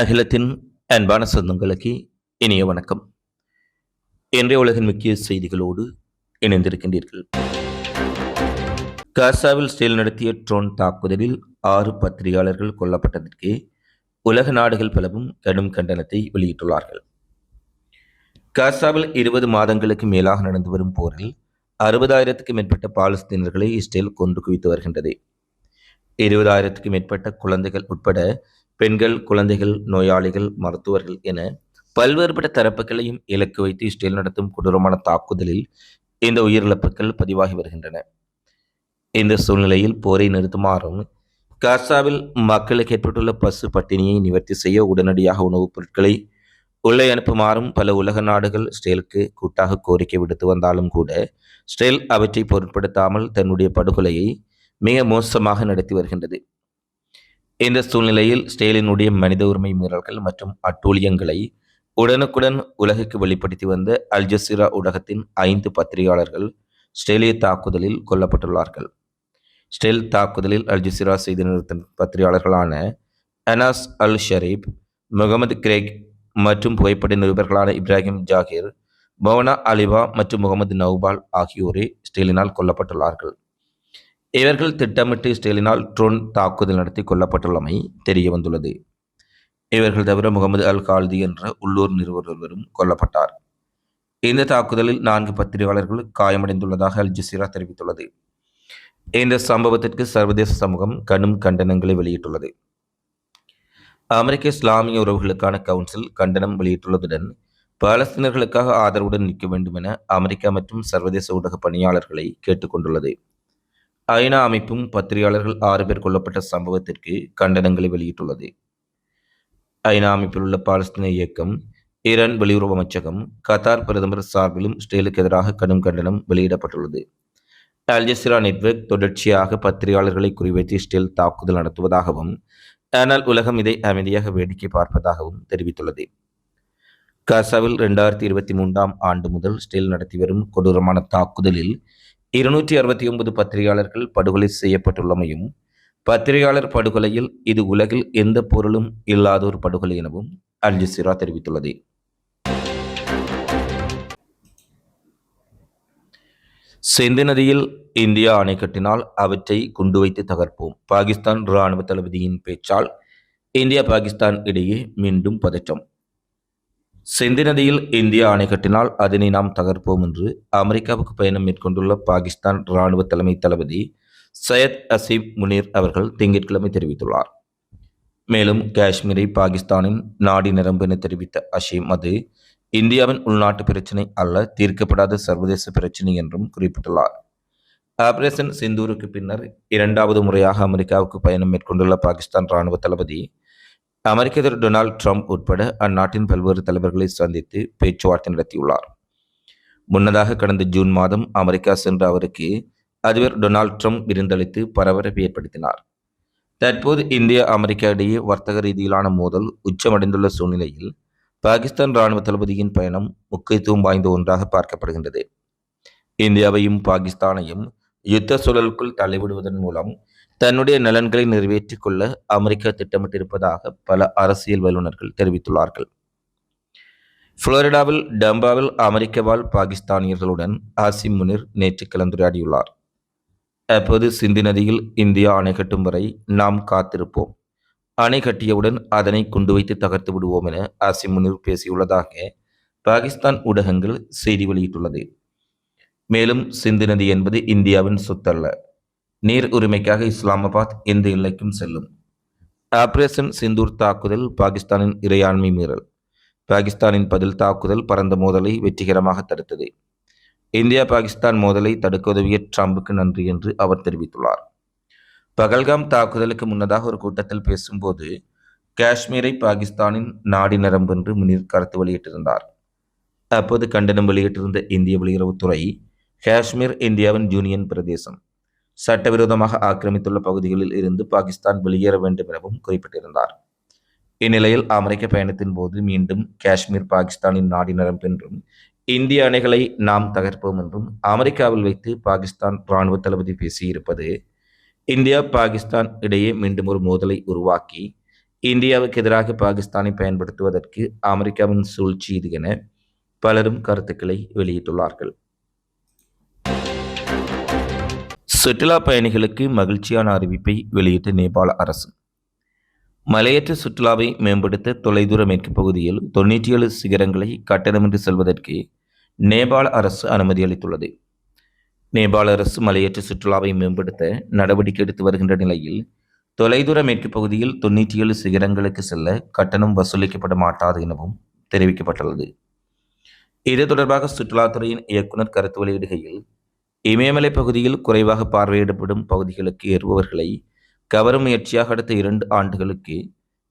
அகிலத்தின் அன்பான சொந்தங்களுக்கு இனிய வணக்கம். இன்றைய உலகின் முக்கிய செய்திகளோடு இணைந்திருக்கின்றீர்கள். காசாவில் ஸ்டேல் நடத்திய ட்ரோன் தாக்குதலில் ஆறு பத்திரிகையாளர்கள் கொல்லப்பட்டதற்கு உலக நாடுகள் பலவும் கடும் கண்டனத்தை வெளியிட்டுள்ளார்கள். காசாவில் இருபது மாதங்களுக்கு மேலாக நடந்து வரும் போரில் அறுபதாயிரத்துக்கும் மேற்பட்ட பாலஸ்தீனர்களை இஸ்ரேல் கொன்று குவித்து வருகின்றது. இருபதாயிரத்துக்கும் மேற்பட்ட குழந்தைகள் உட்பட பெண்கள் குழந்தைகள் நோயாளிகள் மருத்துவர்கள் என பல்வேறுபட்ட தரப்புகளையும் இலக்கு வைத்து இஸ்ரேல் நடத்தும் கொடூரமான தாக்குதலில் இந்த உயிரிழப்புகள் பதிவாகி வருகின்றன. இந்த சூழ்நிலையில் போரை நிறுத்துமாறும் காசாவில் மக்களுக்கு ஏற்பட்டுள்ள பசு பட்டினியை நிவர்த்தி செய்ய உடனடியாக உணவுப் பொருட்களை உள்ளே அனுப்புமாறும் பல உலக நாடுகள் ஸ்டேலுக்கு கூட்டாக கோரிக்கை விடுத்து வந்தாலும் கூட ஸ்டேல் அவற்றை பொருட்படுத்தாமல் தன்னுடைய படுகொலையை மிக மோசமாக நடத்தி வருகின்றது. இந்த சூழ்நிலையில் ஸ்டேலினுடைய மனித உரிமை மீறல்கள் மற்றும் அட்டூழியங்களை உடனுக்குடன் உலகுக்கு வெளிப்படுத்தி வந்த அல் ஜசீரா ஊடகத்தின் ஐந்து பத்திரிகையாளர்கள் ஸ்டேலிய தாக்குதலில் கொல்லப்பட்டுள்ளார்கள். ஸ்டெல் தாக்குதலில் அல் ஜசீரா செய்தி நிறுத்த பத்திரிகையாளர்களான Anas Al Sharif Mohammed Kreik மற்றும் புகைப்பட நிருபர்களான இப்ராஹிம் ஜாகிர் மௌனா அலிபா மற்றும் முகமது நவ்பால் ஆகியோரே ஸ்டேலினால் கொல்லப்பட்டுள்ளார்கள். இவர்கள் திட்டமிட்டு ஸ்டேலினால் ட்ரோன் தாக்குதல் நடத்தி கொல்லப்பட்டுள்ளமை தெரிய வந்துள்ளது. இவர்கள் தவிர முகமது அல் கால்தி என்ற உள்ளூர் நிறுவனர் ஒருவரும் கொல்லப்பட்டார். இந்த தாக்குதலில் நான்கு பத்திரிகையாளர்கள் காயமடைந்துள்ளதாக அல் ஜசீரா தெரிவித்துள்ளது. இந்த சம்பவத்திற்கு சர்வதேச சமூகம் கடும் கண்டனங்களை வெளியிட்டுள்ளது. அமெரிக்க இஸ்லாமிய உறவுகளுக்கான கவுன்சில் கண்டனம் வெளியிட்டுள்ளதுடன் பாலஸ்தீனர்களுக்காக ஆதரவுடன் நிற்க வேண்டும் என அமெரிக்கா மற்றும் சர்வதேச ஊடக பணியாளர்களை கேட்டுக்கொண்டுள்ளது. ஐநா அமைப்பும் பத்திரிகையாளர்கள் ஆறு பேர் கொல்லப்பட்ட சம்பவத்திற்கு கண்டனங்களை வெளியிட்டுள்ளது. ஐநா அமைப்பில் உள்ள பாலஸ்தீன இயக்கம் ஈரான் வெளியுறவு அமைச்சகம் கத்தார் பிரதமர் சார்பிலும் இஸ்ரேலுக்கு எதிராக கடும் கண்டனம் வெளியிடப்பட்டுள்ளது. அல்ஜசிரா நெட்வொர்க் தொடர்ச்சியாக பத்திரிகையாளர்களை குறிவைத்து இஸ்ரேல் தாக்குதல் நடத்துவதாகவும் ஆனால் உலகம் இதை அமைதியாக வேடிக்கை பார்ப்பதாகவும் தெரிவித்துள்ளது. காசாவில் இரண்டாயிரத்தி இருபத்தி மூன்றாம் ஆண்டு முதல் ஸ்டேல் நடத்தி வரும் கொடூரமான தாக்குதலில் இருநூற்றி அறுபத்தி ஒன்பது பத்திரிகையாளர்கள் படுகொலை செய்யப்பட்டுள்ளமையும் பத்திரிகையாளர் படுகொலையில் இது உலகில் எந்த பொருளும் இல்லாத ஒரு படுகொலை எனவும் அல் ஜசீரா தெரிவித்துள்ளது. சிந்து நதியில் இந்தியா அணை கட்டினால் அவற்றை குண்டு வைத்து தகர்ப்போம். பாகிஸ்தான் இராணுவ தளபதியின் பேச்சால் இந்தியா பாகிஸ்தான் இடையே மீண்டும் பதற்றம். சிந்தி நதியில் இந்தியா அணை கட்டினால் அதனை நாம் தகர்ப்போம் என்று அமெரிக்காவுக்கு பயணம் மேற்கொண்டுள்ள பாகிஸ்தான் இராணுவ தலைமை தளபதி சையத் அசீம் முனீர் அவர்கள் திங்கட்கிழமை தெரிவித்துள்ளார். மேலும் காஷ்மீரை பாகிஸ்தானின் நாடி நிரம்பு என தெரிவித்த அசீம் அது இந்தியாவின் உள்நாட்டு பிரச்சினை அல்ல தீர்க்கப்படாத சர்வதேச பிரச்சினை என்றும் குறிப்பிட்டுள்ளார். ஆபரேஷன் சிந்தூருக்கு பின்னர் இரண்டாவது முறையாக அமெரிக்காவுக்கு பயணம் மேற்கொண்டுள்ள பாகிஸ்தான் ராணுவ தளபதி அமெரிக்க அதிபர் டொனால்ட் ட்ரம்ப் உட்பட அந்நாட்டின் பல்வேறு தலைவர்களை சந்தித்து பேச்சுவார்த்தை நடத்தியுள்ளார். முன்னதாக கடந்த ஜூன் மாதம் அமெரிக்கா சென்ற அவருக்கு அதிபர் டொனால்ட் ட்ரம்ப் விருந்தளித்து பரபரப்பை ஏற்படுத்தினார். தற்போது இந்தியா அமெரிக்கா இடையே வர்த்தக ரீதியிலான மோதல் உச்சமடைந்துள்ள சூழ்நிலையில் பாகிஸ்தான் ராணுவ தளபதியின் பயணம் முக்கியத்துவம் வாய்ந்த ஒன்றாக பார்க்கப்படுகின்றது. இந்தியாவையும் பாகிஸ்தானையும் யுத்த சூழலுக்குள் தள்ளிவிடுவதன் மூலம் தன்னுடைய நலன்களை நிறைவேற்றிக் கொள்ள அமெரிக்கா திட்டமிட்டிருப்பதாக பல அரசியல் வல்லுநர்கள் தெரிவித்துள்ளார்கள். புளோரிடாவில் டம்பாவில் அமெரிக்க வாழ் பாகிஸ்தானியர்களுடன் ஆசிம் முனிர் நேற்று கலந்துரையாடியுள்ளார். அப்போது சிந்தி நதியில் இந்தியா அணை கட்டும் வரை நாம் காத்திருப்போம். அணை கட்டியவுடன் அதனை கொண்டு வைத்து தகர்த்து விடுவோம் என ஆசிம் முனிர் பேசியுள்ளதாக பாகிஸ்தான் ஊடகங்கள் செய்தி வெளியிட்டுள்ளது. மேலும் சிந்து நதி என்பது இந்தியாவின் சொத்தல்ல. நீர் உரிமைக்காக இஸ்லாமாபாத் எந்த எல்லைக்கும் செல்லும். ஆபரேஷன் சிந்தூர் தாக்குதல் பாகிஸ்தானின் இறையாண்மை மீறல். பாகிஸ்தானின் பதில் தாக்குதல் பரந்த மோதலை வெற்றிகரமாக தடுத்தது. இந்தியா பாகிஸ்தான் மோதலை தடுக்க உதவிய ட்ரம்புக்கு நன்றி என்று அவர் தெரிவித்துள்ளார். பகல்காம் தாக்குதலுக்கு முன்னதாக ஒரு கூட்டத்தில் பேசும்போது காஷ்மீரை பாகிஸ்தானின் நாடி நரம்பு என்று முனிர் கருத்து வெளியிட்டிருந்தார். அப்போது கண்டனம் வெளியிட்டிருந்த இந்திய வெளியுறவுத்துறை காஷ்மீர் இந்தியாவின் யூனியன் பிரதேசம். சட்டவிரோதமாக ஆக்கிரமித்துள்ள பகுதிகளில் இருந்து பாகிஸ்தான் வெளியேற வேண்டும் எனவும் குறிப்பிட்டிருந்தார். இந்நிலையில் அமெரிக்க பயணத்தின் போது மீண்டும் காஷ்மீர் பாகிஸ்தானின் நாடி நரம்பு என்றும் இந்திய அணைகளை நாம் தகர்ப்போம் என்றும் அமெரிக்காவில் வைத்து பாகிஸ்தான் இராணுவ தளபதி பேசியிருப்பது இந்தியா பாகிஸ்தான் இடையே மீண்டும் ஒரு மோதலை உருவாக்கி இந்தியாவுக்கு எதிராக பாகிஸ்தானை பயன்படுத்துவதற்கு அமெரிக்காவின் சூழ்ச்சி இது என பலரும் கருத்துக்களை வெளியிட்டுள்ளார்கள். சுற்றுலா பயணிகளுக்கு மகிழ்ச்சியான அறிவிப்பை வெளியிட்ட நேபாள அரசு. மலையேற்ற சுற்றுலாவை மேம்படுத்த தொலைதூர மேற்கு பகுதியில் தொண்ணூற்றி ஏழு சிகரங்களை கட்டணமின்றி செல்வதற்கு நேபாள அரசு அனுமதி அளித்துள்ளது. நேபாள அரசு மலையேற்ற சுற்றுலாவை மேம்படுத்த நடவடிக்கை எடுத்து வருகின்ற நிலையில் தொலைதூர மேற்கு பகுதியில் தொண்ணூற்றி ஏழு சிகரங்களுக்கு செல்ல கட்டணம் வசூலிக்கப்பட மாட்டாது எனவும் தெரிவிக்கப்பட்டுள்ளது. இது தொடர்பாக சுற்றுலாத்துறையின் இயக்குனர் கருத்து வெளியிடுகையில் இமயமலை பகுதியில் குறைவாக பார்வையிடப்படும் பகுதிகளுக்கு ஏறுபவர்களை கவரும் முயற்சியாக அடுத்த இரண்டு ஆண்டுகளுக்கு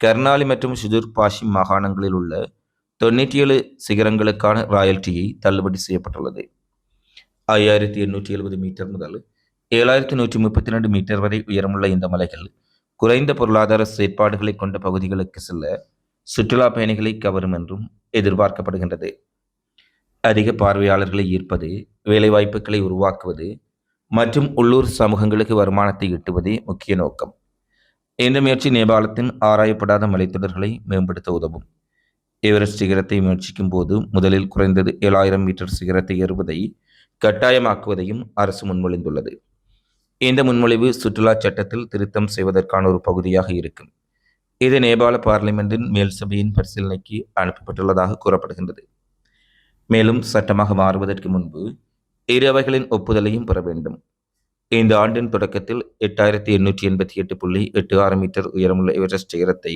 கர்னாலி மற்றும் சுதூர் பாஷி மாகாணங்களில் உள்ள தொண்ணூற்றி ஏழு சிகரங்களுக்கான ராயல்ட்டியை தள்ளுபடி செய்யப்பட்டுள்ளது. ஐயாயிரத்தி எண்ணூற்றி எழுபது மீட்டர் முதல் ஏழாயிரத்தி நூற்றி முப்பத்தி ரெண்டு மீட்டர் வரை உயரமுள்ள இந்த மலைகள் குறைந்த பொருளாதார செயற்பாடுகளை கொண்ட பகுதிகளுக்கு செல்ல சுற்றுலா பயணிகளை கவரும் என்றும் எதிர்பார்க்கப்படுகின்றது. அதிக பார்வையாளர்களை ஈர்ப்பது வேலைவாய்ப்புகளை உருவாக்குவது மற்றும் உள்ளூர் சமூகங்களுக்கு வருமானத்தை ஈட்டுவதே முக்கிய நோக்கம். இந்த முயற்சி நேபாளத்தின் ஆராயப்படாத மலைத்தொடர்களை மேம்படுத்த உதவும். எவரெஸ்ட் சிகரத்தை முயற்சிக்கும் போது முதலில் குறைந்தது ஏழாயிரம் மீட்டர் சிகரத்தை ஏறுவதை கட்டாயமாக்குவதையும் அரசு முன்மொழிந்துள்ளது. இந்த முன்மொழிவு சுற்றுலா சட்டத்தில் திருத்தம் செய்வதற்கான ஒரு பகுதியாக இருக்கும். இது நேபாள பார்லிமெண்டின் மேல் சபையின் பரிசீலனைக்கு அனுப்பப்பட்டுள்ளதாக கூறப்படுகின்றது. மேலும் சட்டமாக மாறுவதற்கு முன்பு இரு அவைகளின் ஒப்புதலையும் பெற வேண்டும். இந்த ஆண்டின் தொடக்கத்தில் எட்டாயிரத்தி எண்ணூற்றி எண்பத்தி எட்டு புள்ளி எட்டு ஆறு மீட்டர் உயரமுள்ள எவரெஸ்ட் உயரத்தை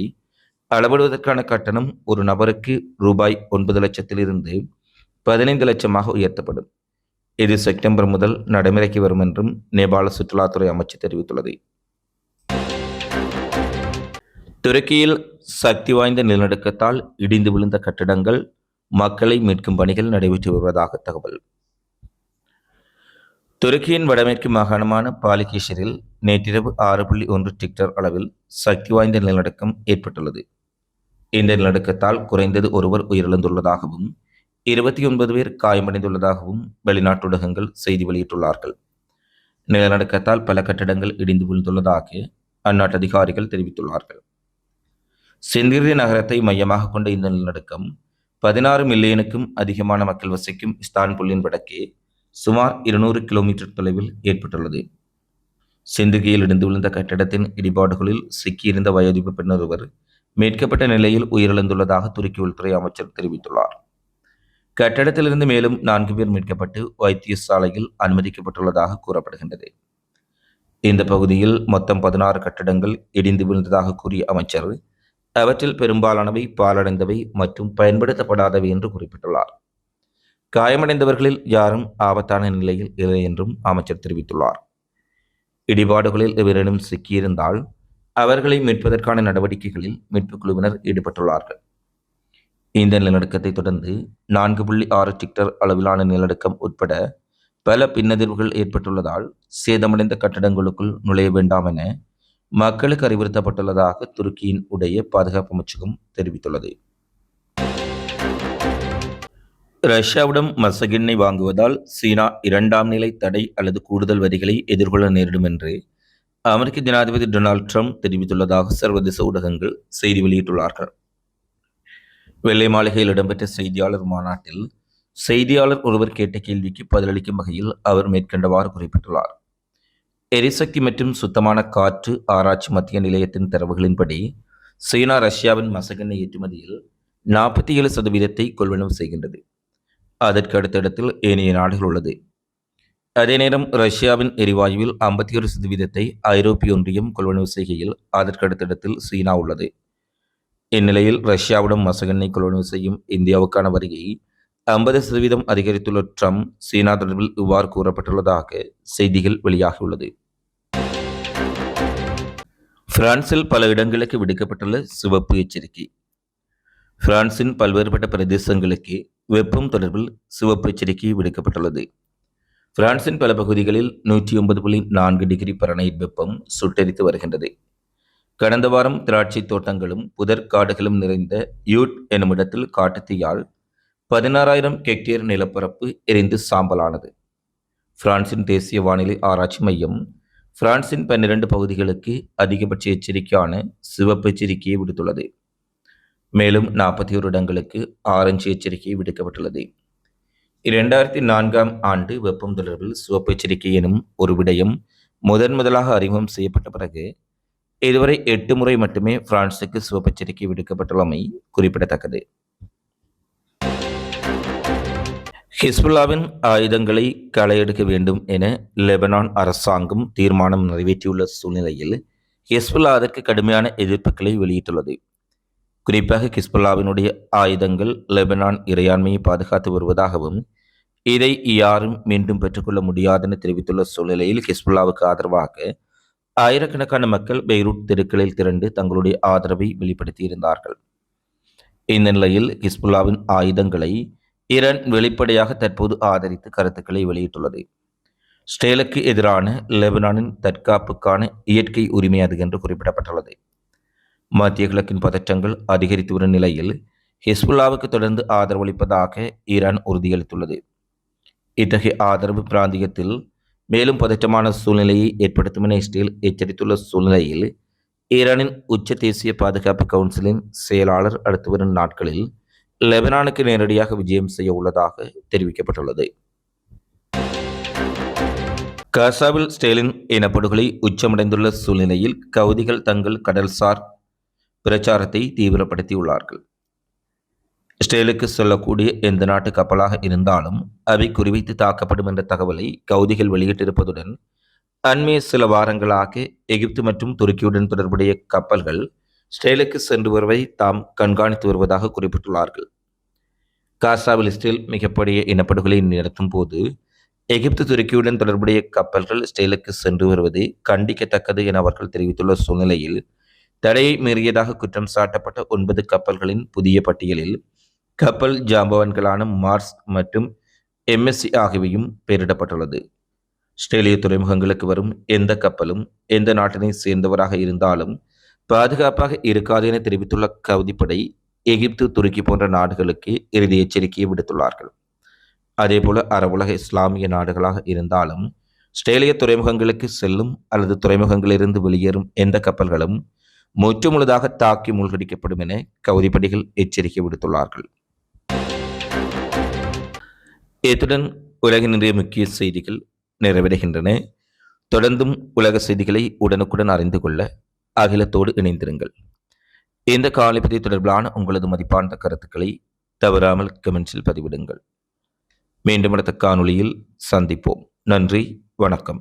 அளவிடுவதற்கான கட்டணம் ஒரு நபருக்கு ரூபாய் ஒன்பது லட்சத்திலிருந்து பதினைந்து லட்சமாக உயர்த்தப்படும். இது செப்டம்பர் முதல் நடைமுறைக்கு வரும் என்றும் நேபாள சுற்றுலாத்துறை அமைச்சு தெரிவித்துள்ளது. துருக்கியில் சக்தி வாய்ந்த நிலநடுக்கத்தால் இடிந்து விழுந்த கட்டிடங்கள் மக்களை மீட்கும் பணிகள் நடைபெற்று வருவதாக தகவல். துருக்கியின் வடமேற்கு மாகாணமான பாலிகேஷரில் நேற்றிரவு ஆறு புள்ளி ஒன்று டிக்டர் அளவில் சக்தி வாய்ந்த நிலநடுக்கம் ஏற்பட்டுள்ளது. இந்த நிலநடுக்கத்தால் குறைந்தது ஒருவர் உயிரிழந்துள்ளதாகவும் இருபத்தி ஒன்பது பேர் காயமடைந்துள்ளதாகவும் வெளிநாட்டு ஊடகங்கள் செய்தி வெளியிட்டுள்ளார்கள். நிலநடுக்கத்தால் பல கட்டிடங்கள் இடிந்து விழுந்துள்ளதாக அந்நாட்டு அதிகாரிகள் தெரிவித்துள்ளார்கள். செந்திரி நகரத்தை மையமாக கொண்ட இந்த நிலநடுக்கம் பதினாறு மில்லியனுக்கும் அதிகமான மக்கள் வசிக்கும் இஸ்தான்புல்லின் வடக்கே சுமார் இருநூறு கிலோமீட்டர் தொலைவில் ஏற்பட்டுள்ளது. சிந்துகியில் இடிந்து விழுந்த கட்டிடத்தின் இடிபாடுகளில் சிக்கியிருந்த வயோதிப பெண்ணொருவர் மீட்கப்பட்ட நிலையில் உயிரிழந்துள்ளதாக துருக்கி உள்துறை அமைச்சர் தெரிவித்துள்ளார். கட்டடத்திலிருந்து மேலும் நான்கு பேர் மீட்கப்பட்டு வைத்தியசாலையில் அனுமதிக்கப்பட்டுள்ளதாக கூறப்படுகின்றது. இந்த பகுதியில் மொத்தம் பதினாறு கட்டடங்கள் இடிந்து விழுந்ததாக கூறிய அமைச்சர் அவற்றில் பெரும்பாலானவை பாலடைந்தவை மற்றும் பயன்படுத்தப்படாதவை என்று குறிப்பிட்டுள்ளார். காயமடைந்தவர்களில் யாரும் ஆபத்தான நிலையில் இல்லை என்றும் அமைச்சர் தெரிவித்துள்ளார். இடிபாடுகளில் எவரேனும் சிக்கியிருந்தால் அவர்களை மீட்பதற்கான நடவடிக்கைகளில் மீட்புக் குழுவினர் ஈடுபட்டுள்ளார்கள். இந்த நிலநடுக்கத்தை தொடர்ந்து நான்கு புள்ளி ஆறு டிக்டர் அளவிலான நிலநடுக்கம் உட்பட பல பின்னதிர்வுகள் ஏற்பட்டுள்ளதால் சேதமடைந்த கட்டடங்களுக்குள் நுழைய வேண்டாம் என மக்களுக்கு அறிவுறுத்தப்பட்டுள்ளதாக துருக்கியின் உடைய பாதுகாப்பு அமைச்சகம் தெரிவித்துள்ளது. ரஷ்யாவிடம் மசகெண்ணெய் வாங்குவதால் சீனா இரண்டாம் நிலை தடை அல்லது கூடுதல் வரிகளை எதிர்கொள்ள நேரிடும் என்று அமெரிக்க ஜனாதிபதி டொனால்ட் ட்ரம்ப் தெரிவித்துள்ளதாக சர்வதேச ஊடகங்கள் செய்தி வெளியிட்டுள்ளார்கள். வெள்ளை மாளிகையில் இடம்பெற்ற செய்தியாளர் மாநாட்டில் செய்தியாளர் ஒருவர் கேட்ட கேள்விக்கு பதிலளிக்கும் வகையில் அவர் மேற்கண்டவாறு குறிப்பிட்டுள்ளார். எரிசக்தி மற்றும் சுத்தமான காற்று ஆராய்ச்சி மத்திய நிலையத்தின் தரவுகளின்படி சீனா ரஷ்யாவின் மசகெண்ணெய் ஏற்றுமதியில் நாற்பத்தி ஏழு சதவீதத்தை கொள்வனவு செய்கின்றது. அதற்கு அடுத்த இடத்தில் ஏனைய நாடுகள் உள்ளது. அதே நேரம் ரஷ்யாவின் எரிவாயுவில் ஐம்பத்தி ஏழு சதவீதத்தை ஐரோப்பிய ஒன்றியம் கொள்வனவு செய்கையில் அதற்கு அடுத்த இடத்தில் சீனா உள்ளது. இந்நிலையில் ரஷ்யாவிடம் மசகெண்ணெய் கொள்வனவு செய்யும் இந்தியாவுக்கான வரியை ஐம்பது சதவீதம் அதிகரித்துள்ள ட்ரம்ப் சீனா தொடர்பில் இவ்வாறு கூறப்பட்டுள்ளதாக செய்திகள் வெளியாகியுள்ளது பிரான்சில் பல இடங்களுக்கு விடுக்கப்பட்டுள்ள சிவப்பு எச்சரிக்கை. பிரான்சின் பல்வேறுபட்ட பிரதேசங்களுக்கு வெப்பம் தொடர்பில் சிவப்பு எச்சரிக்கை விடுக்கப்பட்டுள்ளது. பிரான்சின் பல பகுதிகளில் நூற்றி ஒன்பது புள்ளி நான்கு டிகிரி பரனைட் வெப்பம் சுட்டரித்து வருகின்றது. கடந்த வாரம் திராட்சை தோட்டங்களும் புதர் காடுகளும் நிறைந்த யூட் என்னுமிடத்தில் காட்டுத்தீயால் பதினாறாயிரம் ஹெக்டேர் நிலப்பரப்பு எரிந்து சாம்பலானது. பிரான்சின் தேசிய வானிலை ஆராய்ச்சி மையம் பிரான்சின் பன்னிரண்டு பகுதிகளுக்கு அதிகபட்ச எச்சரிக்கையான சிவப்பு எச்சரிக்கையை விடுத்துள்ளது. மேலும் நாற்பத்தி ஒரு இடங்களுக்கு ஆரஞ்சு எச்சரிக்கை விடுக்கப்பட்டுள்ளது. இரண்டாயிரத்தி நான்காம் ஆண்டு வெப்பம் தொடர்பில் சிவப்பு எச்சரிக்கை எனும் ஒரு விடயம் முதன் முதலாக அறிமுகம் செய்யப்பட்ட பிறகு இதுவரை எட்டு முறை மட்டுமே பிரான்சுக்கு சிவப்பு எச்சரிக்கை விடுக்கப்பட்டுள்ளமை குறிப்பிடத்தக்கது. ஹிஸ்புல்லாவின் ஆயுதங்களை களையெடுக்க வேண்டும் என லெபனான் அரசாங்கம் தீர்மானம் நிறைவேற்றியுள்ள சூழ்நிலையில் ஹிஸ்புல்லா அதற்கு கடுமையான எதிர்ப்புகளை வெளியிட்டுள்ளது. குறிப்பாக ஹிஸ்புல்லாவினுடைய ஆயுதங்கள் லெபனான் இறையாண்மையை பாதுகாத்து வருவதாகவும் இதை யாரும் மீண்டும் பெற்றுக்கொள்ள முடியாதென தெரிவித்துள்ள சூழ்நிலையில் ஹிஸ்புல்லாவுக்கு ஆதரவாக ஆயிரக்கணக்கான மக்கள் பெய்ரூட் தெருக்களில் திரண்டு தங்களுடைய ஆதரவை வெளிப்படுத்தியிருந்தார்கள். இந்த நிலையில் ஹிஸ்புல்லாவின் ஆயுதங்களை ஈரான் வெளிப்படையாக தற்போது ஆதரித்து கருத்துக்களை வெளியிட்டுள்ளது. ஸ்டேலுக்கு எதிரான லெபனானின் தற்காப்புக்கான இயற்கை உரிமை அது என்று குறிப்பிடப்பட்டுள்ளது. மத்திய கிழக்கின் பதற்றங்கள் அதிகரித்து வரும் நிலையில் ஹிஸ்புல்லாவுக்கு தொடர்ந்து ஆதரவளிப்பதாக ஈரான் உறுதியளித்துள்ளது. இத்தகைய ஆதரவு பிராந்தியத்தில் மேலும் பதற்றமான சூழ்நிலையை ஏற்படுத்தும் என இஸ்ரேல் எச்சரித்துள்ள சூழ்நிலையில் ஈரானின் உச்ச தேசிய பாதுகாப்பு கவுன்சிலின் செயலாளர் அடுத்து வரும் நாட்களில் லெபனானுக்கு நேரடியாக விஜயம் செய்ய உள்ளதாக தெரிவிக்கப்பட்டுள்ளது. காசாவில் ஸ்டேலின் இனப்படுகொலை உச்சமடைந்துள்ள சூழ்நிலையில் கவுதிகள் தங்கள் கடல்சார் பிரச்சாரத்தை தீவிரப்படுத்தியுள்ளார்கள். இஸ்ரேலுக்கு செல்லக்கூடிய எந்த நாட்டு கப்பலாக இருந்தாலும் அவை குறிவைத்து தாக்கப்படும் என்ற தகவலை கவுதிகள் வெளியிட்டிருப்பதுடன் அண்மைய சில வாரங்களாக எகிப்து மற்றும் துருக்கியுடன் தொடர்புடைய கப்பல்கள் இஸ்ரேலுக்கு சென்று வருவதை தாம் கண்காணித்து வருவதாக குறிப்பிட்டுள்ளார்கள். காசாவில் இஸ்ரேல் மிகப்படிய இனப்படுகொலை நடத்தும் போது எகிப்து துருக்கியுடன் தொடர்புடைய கப்பல்கள் இஸ்ரேலுக்கு சென்று வருவது கண்டிக்கத்தக்கது என அவர்கள் தெரிவித்துள்ள சூழ்நிலையில் தடையை மீறியதாக குற்றம் சாட்டப்பட்ட ஒன்பது கப்பல்களின் புதிய பட்டியலில் கப்பல் ஜாம்பவன்களான மார்ஸ் மற்றும் எம்எஸ்சி ஆகியவையும் பெயரிடப்பட்டுள்ளது. ஆஸ்திரேலிய துறைமுகங்களுக்கு வரும் எந்த கப்பலும் எந்த நாட்டினை சேர்ந்தவராக இருந்தாலும் பாதுகாப்பாக இருக்காது என தெரிவித்துள்ள கவுதிப்படை எகிப்து துருக்கி போன்ற நாடுகளுக்கு இறுதி எச்சரிக்கையை விடுத்துள்ளார்கள். அதேபோல அரபுலக இஸ்லாமிய நாடுகளாக இருந்தாலும் ஆஸ்திரேலிய துறைமுகங்களுக்கு செல்லும் அல்லது துறைமுகங்களிலிருந்து வெளியேறும் எந்த கப்பல்களும் முற்றுமுழுதாக தாக்கி மூழ்கடிக்கப்படும் என கவுதிப்படைகள் எச்சரிக்கை விடுத்துள்ளார்கள். இத்துடன் உலகினுடைய முக்கிய செய்திகள் நிறைவடைகின்றன. தொடர்ந்தும் உலக செய்திகளை உடனுக்குடன் அறிந்து கொள்ள அகிலத்தோடு இணைந்திருங்கள். இந்த காலைப்பதி தொடர்பிலான உங்களது மதிப்பான கருத்துக்களை தவறாமல் கமெண்ட்ஸில் பதிவிடுங்கள். மீண்டும் அடுத்த காணொளியில் சந்திப்போம். நன்றி வணக்கம்.